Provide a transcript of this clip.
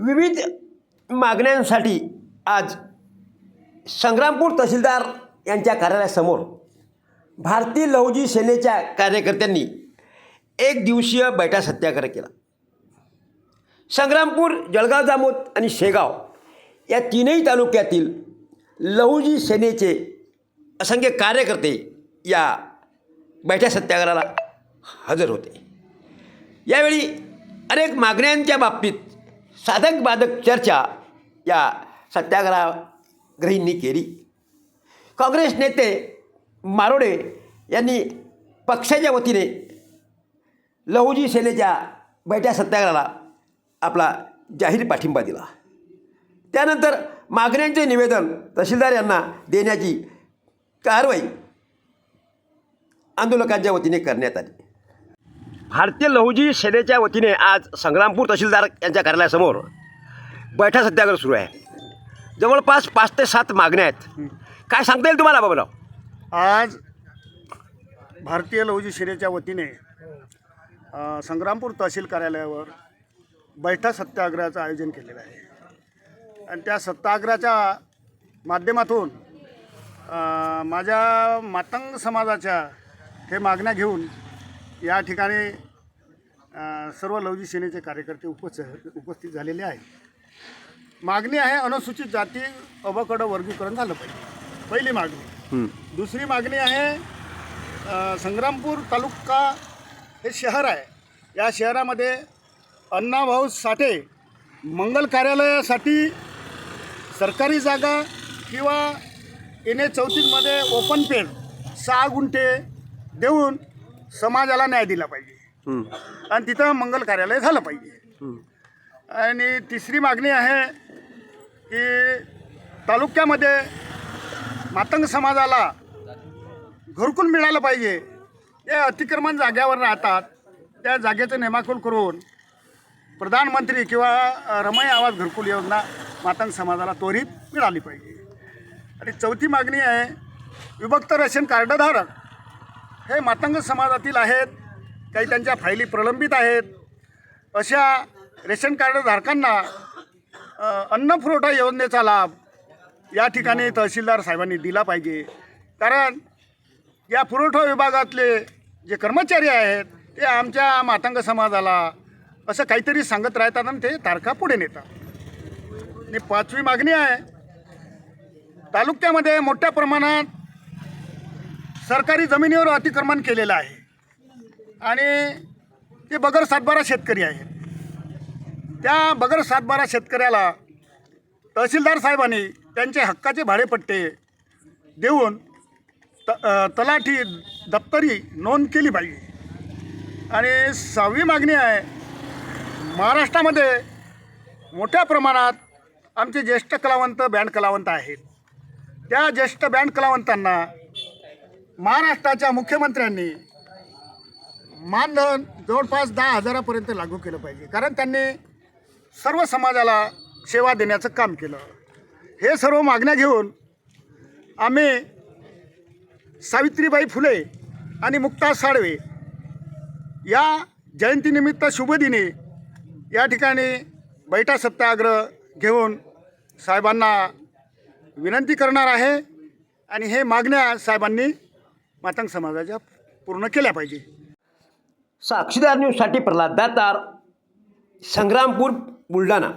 विविध मागण्यांसाठी आज संग्रामपूर तहसीलदार यांच्या कार्यालयासमोर भारतीय लहुजी सेनेच्या कार्यकर्त्यांनी एक दिवसीय बैठा सत्याग्रह केला. संग्रामपूर जळगाव जामोद आणि शेगाव या तीनही तालुक्यातील लहुजी सेनेचे असंख्य कार्यकर्ते या बैठ्या सत्याग्रहाला हजर होते. यावेळी अनेक मागण्यांच्या बाबतीत साधक बाधक चर्चा या सत्याग्रहग्रहींनी केली. काँग्रेस नेते मारोडे यांनी पक्षाच्या वतीने लहुजी सेनेच्या बैठ्या सत्याग्रहाला आपला जाहीर पाठिंबा दिला. त्यानंतर मागण्यांचे निवेदन तहसीलदार यांना देण्याची कारवाई आंदोलकांच्या वतीने करण्यात आली. भारतीय लहुजी सेनेच्या वतीने आज संग्रामपूर तहसीलदार यांच्या कार्यालयासमोर बैठा सत्याग्रह सुरू आहे. जवळपास पाच ते सात मागण्या आहेत. काय सांगता येईल तुम्हाला बाबूराव? आज भारतीय लहुजी सेनेच्या वतीने अ, संग्रामपूर तहसील कार्यालयावर बैठा सत्याग्रहाचं आयोजन केलेलं आहे. आणि त्या सत्याग्रहाच्या माध्यमातून अ, माझ्या मातंग समाजाच्या हे मागण्या घेऊन या ठिकाणी सर्व लहुजी सेनेचे कार्यकर्ते उपस्थित उपस्थित झालेले आहेत. मागणी आहे अनुसूचित जाती अबकडं वर्गीकरण झालं पाहिजे. पहिली मागणी. दुसरी मागणी आहे संग्रामपूर तालुका हे शहर आहे. या शहरामध्ये अण्णाभाऊ साठे मंगल कार्यालयासाठी सरकारी जागा किंवा एन ए चौतीसमध्ये ओपन पेड सहा गुंठे देऊन समाजाला न्याय दिला पाहिजे. आणि तिथं मंगल कार्यालय झालं पाहिजे. आणि तिसरी मागणी आहे की तालुक्यामध्ये मातंग समाजाला घरकुल मिळालं पाहिजे. ते अतिक्रमण जाग्यावर राहतात. त्या जागेचं नेमाकूल करून प्रधानमंत्री किंवा रमय आवाज घरकुल योजना मातंग समाजाला त्वरित मिळाली पाहिजे. आणि चौथी मागणी आहे विभक्त रेशन कार्डधारक हे मातंग समाजातील आहेत काही त्यांच्या फायली प्रलंबित आहेत. अशा रेशन कार्डधारकांना अन्न पुरवठा योजनेचा लाभ या ठिकाणी तहसीलदार साहेबांनी दिला पाहिजे. कारण या पुरवठा विभागातले जे कर्मचारी आहेत ते आमच्या मातंग समाजाला असं काहीतरी सांगत राहतात आणि ते तारखा पुढे नेतात. आणि पाचवी मागणी आहे. तालुक्यामध्ये मोठ्या प्रमाणात सरकारी जमिनीवर अतिक्रमण केलेलं आहे. आणि ते बगर सातबारा शेतकरी आहेत. त्या बगर सातबारा शेतकऱ्याला तहसीलदार साहेबांनी त्यांचे हक्काचे भाडेपट्टे देऊन त तलाठी दप्तरी नोंद केली पाहिजे. आणि सहावी मागणी आहे महाराष्ट्रामध्ये मोठ्या प्रमाणात आमचे ज्येष्ठ कलावंत बँड कलावंत आहेत. त्या ज्येष्ठ बँड कलावंतांना महाराष्ट्राच्या मुख्यमंत्र्यांनी मानधन जवळपास दहा हजारापर्यंत लागू केलं पाहिजे. कारण त्यांनी सर्व समाजाला सेवा देण्याचं काम केलं. हे सर्व मागण्या घेऊन आम्ही सावित्रीबाई फुले आणि मुक्ता साळवे या जयंतीनिमित्त शुभदिनी या ठिकाणी बैठा सत्याग्रह घेऊन साहेबांना विनंती करणार आहे आणि हे मागण्या साहेबांनी मातंग समाजाच्या पूर्ण केल्या पाहिजे. साक्षीदार न्यूजसाठी प्रल्हाद दातार संग्रामपूर बुलढाणा.